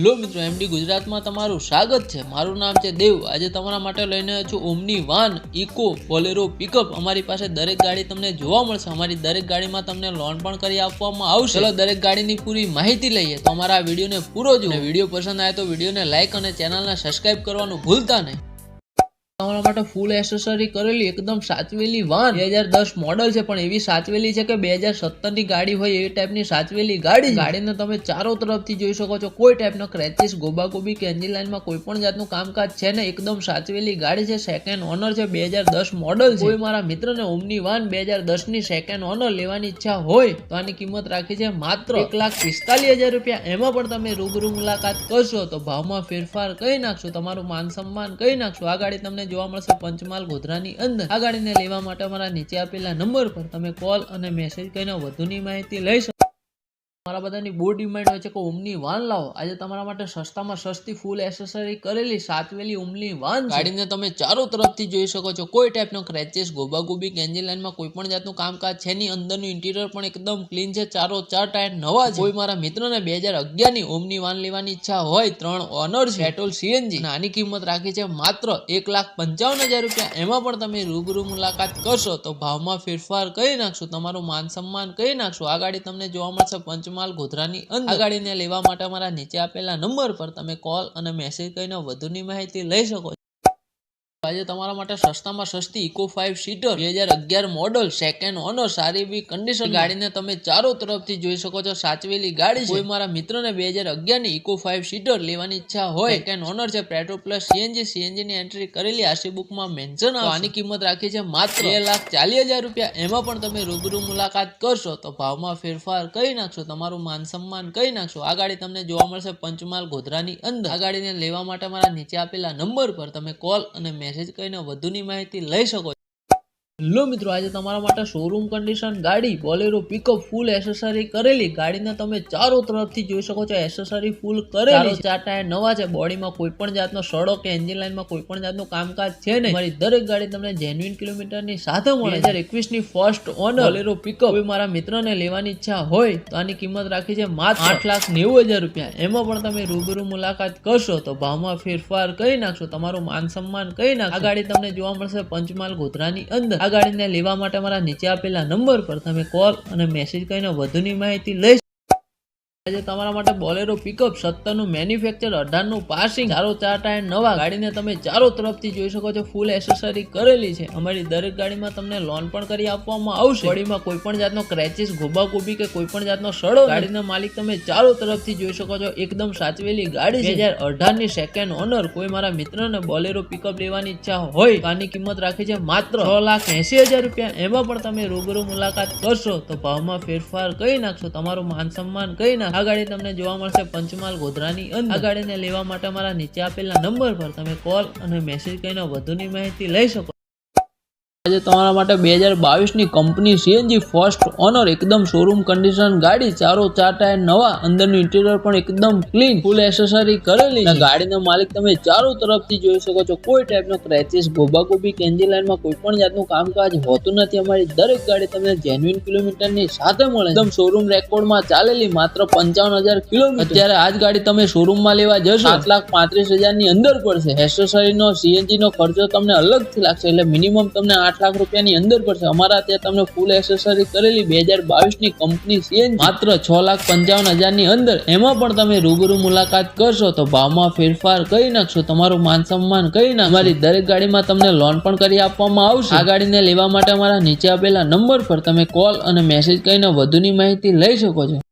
Hello મિત્રો MD ગુજરાતમાં તમારું સ્વાગત છે. મારું નામ છે દેવ. આજે તમારા માટે લઈને આવ્યો છું Omni van Eeco Bolero pickup અમારી પાસે દરેક ગાડી તમને જોવા મળશે. અમારી દરેક ગાડીમાં તમને લોન પણ કરી આપવામાં આવશે. ચલો, દરેક ગાડીની પૂરી માહિતી લઈએ તો અમારા વિડીયોને પૂરો જુઓ. વીડિયો પસંદ આવે તો વિડીયોને લાઈક અને ચેનલને સબસ્ક્રાઇબ કરવાનું ભૂલતા નહીં. તમારા માટે ફૂલ એસેસરી કરેલી, એકદમ સાચવેલી વાન. બે હજાર દસ મોડલ છે, પણ એવી સાચવેલી છે કે બે હજાર સત્તરની ગાડી હોય એવી ટાઈપની સાચવેલી ગાડી. ગાડીને તમે ચારો તરફથી જોઈ શકો છો, કોઈ ટાઈપનો ક્રેચિસ ગોબાગોબી કે એન્જિન લાઇનમાં કોઈ પણ જાતનું કામકાજ છે ને, એકદમ સાચવેલી ગાડી છે સેકન્ડ ઓનર છે, બે હજાર દસ મોડલ કોઈ મારા મિત્રને ઓમની વાન બે હજાર દસની સેકન્ડ ઓનર લેવાની ઈચ્છા હોય, તો આની કિંમત રાખી છે માત્ર એક લાખ પિસ્તાલીસ હજાર રૂપિયા. એમાં પણ તમે રૂબરૂ મુલાકાત કરશો, તો ભાવમાં ફેરફાર કહી નાખશો, તમારું માન સન્માન કહી નાખશો. આ ગાડી તમને જોવા મળશે પંચમહાલ ગોધરાની અંદર. આ ગાડીને લેવા માટે અમારા નીચે આપેલા નંબર પર તમે કોલ અને મેસેજ કરીને વધુની માહિતી લઈ શકો. તમારા બધાની બહુ ડિમાન્ડ હોય છે કે ઓમની વાન લાવો. આજે તમારા માટે સસ્તામાં સસ્તી ફૂલ એસેસરી કરેલી સાચવેલી ઓમની વાન ગાડીને તમે ચારો તરફથી જોઈ શકો છો. કોઈ ટાઈપનો ક્રેચેસ ગોબાગોબી કે એન્જિન લાઇનમાં કોઈ પણ જાતનું કામકાજ છે નહીં. અંદરનું ઇન્ટિરિયર પણ એકદમ ક્લીન છે. ચારો ચાર ટાયર નવા છે. કોઈ મારા મિત્રને બે હજાર અગિયારની ઓમની વાન લેવાની ઈચ્છા હોય ત્રણ ઓનર પેટ્રોલ સીએનજી નાની કિંમત રાખી છે માત્ર એક લાખ પંચાવન હજાર રૂપિયા. એમાં પણ તમે રૂબરૂ મુલાકાત કરશો તો ભાવમાં ફેરફાર કરી નાખશો. તમારું માન સન્માન કરી નાખશો. આ ગાડી તમને જોવા મળશે પંચમહાલ ગોધરાની અંદર. ગાડીને લેવા માટે અમારા નીચે આપેલા નંબર પર તમે કોલ અને મેસેજ કરીને વધુની માહિતી લઈ શકો આજે તમારા માટે સસ્તામાં સસ્તી ઇકો ફાઇવ સીટર બે હજાર અગિયાર મોડલ સેકન્ડ ઓનર સારી એવી કન્ડિશન ગાડીને તમે ચારો તરફથી જોઈ શકો છો. સાચવેલી ગાડી કોઈ મારા મિત્રને બે હજાર અગિયારની ઇકો ફાઇવ સીટર લેવાની ઈચ્છા હોય સેકન્ડ ઓનર છે પેટ્રોલ પ્લસ સીએનજી સીએનજી ની એન્ટ્રી કરેલી આશી બુકમાં મેન્શન આની કિંમત રાખી છે માત્ર બે લાખ ચાલીસ હજાર રૂપિયા. એમાં પણ તમે રૂબરૂ મુલાકાત કરશો તો ભાવમાં ફેરફાર કરી નાખશો, તમારું માન સન્માન કરી નાખશો. આ ગાડી તમને જોવા મળશે પંચમહાલ ગોધરાની અંદર. આ ગાડીને લેવા માટે મારા નીચે આપેલા નંબર પર તમે કોલ અને મેસેજ કરીને વધુની માહિતી લઈ શકો છો. હેલો મિત્રો આજે તમારા માટે શોરૂમ કન્ડિશન ગાડી બોલેરો પિકઅપ ફૂલ એસેસરી કરેલી. ગાડીને તમે ચારો તરફથી જોઈ શકો છો એસેસરી ફૂલ કરેલી ચાર ટાયર નવા છે બોડીમાં કોઈ પણ જાતનો સડો કે એન્જિન લાઇનમાં કોઈ પણ જાતનું કામકાજ છે નહીં. મારી દરેક ગાડી તમને જેન્યુઇન કિલોમીટરની સાથે મળે હજાર એકવીસની ફર્સ્ટ ઓનર બોલેરો પિકઅપ કોઈ મારા મિત્રને લેવાની ઈચ્છા હોય તો આની કિંમત રાખી છે માત્ર આઠ લાખ નેવું હજાર રૂપિયા. એમાં પણ તમે રૂબરૂ મુલાકાત કરશો તો ભાવમાં ફેરફાર કરી નાખશો તમારું માન સન્માન કરી નાખશો. આ ગાડી તમને જોવા મળશે પંચમહાલ ગોધરાની અંદર. ગાડીને લેવા માટે મારા નીચે આપેલા નંબર પર તમે કોલ અને મેસેજ કરીને વધુની માહિતી લઈ. આજે તમારા માટે બોલેરો પિકઅપ સત્તરનું મેન્યુફેક્ચર અઢારનું પાસિંગ ચારો ચાર ટાયર નવા ગાડીને તમે ચારો તરફથી જોઈ શકો છો ફૂલ એસેસરી કરેલી છે. અમારી દરેક ગાડીમાં તમને લોન પણ કરી આપવામાં આવશે. ગાડીમાં કોઈ પણ જાતનો ક્રેચિસ ગોબાગોબી કે કોઈ પણ જાતનો સડો ગાડીના માલિક તમે ચારો તરફથી જોઈ શકો છો, એકદમ સાચવેલી ગાડી છે. હજાર અઢારની સેકન્ડ ઓનર કોઈ મારા મિત્રને બોલેરો પિકઅપ લેવાની ઈચ્છા હોય આની કિંમત રાખી છે માત્ર છ લાખ એસી હજાર રૂપિયા. એમાં પણ તમે રૂબરૂ મુલાકાત કરશો, તો ભાવમાં ફેરફાર કરી નાખશો, તમારું માન સન્માન કરી નાખશો. આ ગાડી તમને જોવા મળશે પંચમહાલ ગોધરાની અંદર. આ ગાડીને લેવા માટે મારા નીચે આપેલા નંબર પર તમે કોલ અને મેસેજ કરીને વધુની માહિતી લઈ શકો આજે તમારા માટે બે હજાર બાવીસની કંપની સીએનજી ફર્સ્ટ ઓનર એકદમ શોરૂમ કન્ડિશન ગાડી, ચારો ચાર ટાયર નવા, અંદરનું ઇન્ટિરિયર પણ એકદમ ક્લીન ફૂલ એસેસરી કરેલી ગાડીનો માલિક તમે ચારો તરફથી જોઈ શકો છો. કોઈ ટાઈપનો ક્રેચિસ ગોબાગોબી કે એન્જિન લાઇનમાં કોઈ પણ જાતનું કામકાજ હોતું નથી. અમારી દરેક ગાડી તમને જેન્યુઇન કિલોમીટરની સાથે મળે એકદમ શોરૂમ રેકોર્ડમાં ચાલેલી માત્ર પંચાવન હજાર કિલોમીટર. અત્યારે આ જ ગાડી તમે શોરૂમમાં લેવા જશો. સાત લાખ પાંત્રીસ હજારની અંદર પડશે. એસેસરીનો સીએનજીનો ખર્ચો તમને અલગથી લાગશે. એટલે મિનિમમ તમને આઠ લાખ રૂપિયાની અંદર પડશે. અમારા ત્યાં તમને ફૂલ એસેસરી કરેલી બે હજાર બાવીસની કંપની સીએનજી માત્ર છ લાખ પંચાવન હજારની અંદર એમાં પણ તમે રૂબરૂ મુલાકાત કરશો તો ભાવમાં ફેરફાર કરી નાખશો. તમારું માન સન્માન કરી નાખશો. અમારી દરેક ગાડીમાં તમને લોન પણ કરી આપવામાં આવશે. આ ગાડીને લેવા માટે અમારા નીચે આપેલા નંબર પર તમે કોલ અને મેસેજ કરીને વધુની માહિતી લઈ શકો છો.